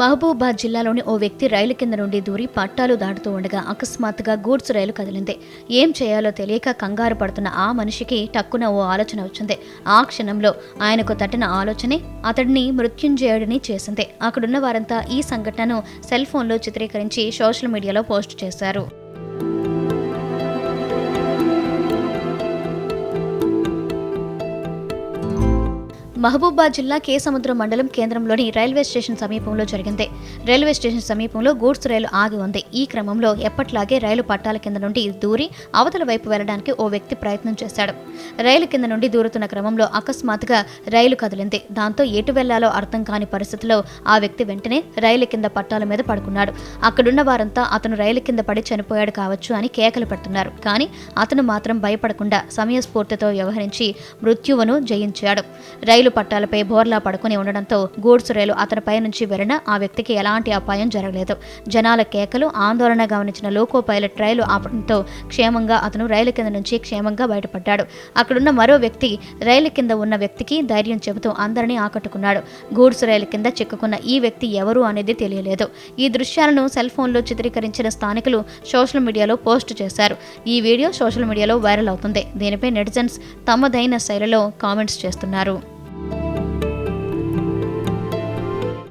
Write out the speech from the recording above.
మహబూబాద్ జిల్లాలోని ఓ వ్యక్తి రైలు కింద నుండి దూరి పట్టాలు దాటుతూ ఉండగా అకస్మాత్తుగా గూడ్స్ రైలు కదిలింది. ఏం చేయాలో తెలియక కంగారు పడుతున్న ఆ మనిషికి టక్కున ఓ ఆలోచన వచ్చింది. ఆ క్షణంలో ఆయనకు తట్టిన ఆలోచనే అతడిని మృత్యుంజయుడిని చేసింది. అక్కడున్న వారంతా ఈ సంఘటనను సెల్ ఫోన్లో చిత్రీకరించి సోషల్ మీడియాలో పోస్ట్ చేశారు. మహబూబాద్ జిల్లా కేసముద్రం మండలం కేంద్రంలోని రైల్వే స్టేషన్ సమీపంలో జరిగింది. రైల్వే స్టేషన్ సమీపంలో గూడ్స్ రైలు ఆగి ఉంది. ఈ క్రమంలో ఎప్పట్లాగే రైలు పట్టాల కింద నుండి దూరి అవతల వైపు వెళ్ళడానికి ఓ వ్యక్తి ప్రయత్నం చేశాడు. రైలు కింద నుండి దూరుతున్న క్రమంలో అకస్మాత్తుగా రైలు కదిలింది. దాంతో ఎటు వెళ్ళాలో అర్థం కాని పరిస్థితిలో ఆ వ్యక్తి వెంటనే రైలు కింద పట్టాల మీద పడుకున్నాడు. అక్కడున్న వారంతా అతను రైలు కింద పడి చనిపోయాడు కావచ్చు అని కేకలు పెడుతున్నారు. కానీ అతను మాత్రం భయపడకుండా సమయస్ఫూర్తితో వ్యవహరించి మృత్యువును జయించాడు. రైలు పట్టాలపై బోర్లా పడుకుని ఉండడంతో గూడ్స్ రైలు అతనిపై నుంచి వెళ్ళిన ఆ వ్యక్తికి ఎలాంటి అపాయం జరగలేదు. జనాల కేకలు ఆందోళన గమనించిన లోకో పైలట్ రైలు ఆపడంతో క్షేమంగా అతను రైలు కింద నుంచి క్షేమంగా బయటపడ్డాడు. అక్కడున్న మరో వ్యక్తి రైలు కింద ఉన్న వ్యక్తికి ధైర్యం చెబుతూ అందరినీ ఆకట్టుకున్నాడు. గూడ్స్ రైలు కింద చిక్కుకున్న ఈ వ్యక్తి ఎవరు అనేది తెలియలేదు. ఈ దృశ్యాలను సెల్ ఫోన్లో చిత్రీకరించిన స్థానికులు సోషల్ మీడియాలో పోస్ట్ చేశారు. ఈ వీడియో సోషల్ మీడియాలో వైరల్ అవుతుంది. దీనిపై నెటిజన్స్ తమదైన శైలిలో కామెంట్స్ చేస్తున్నారు.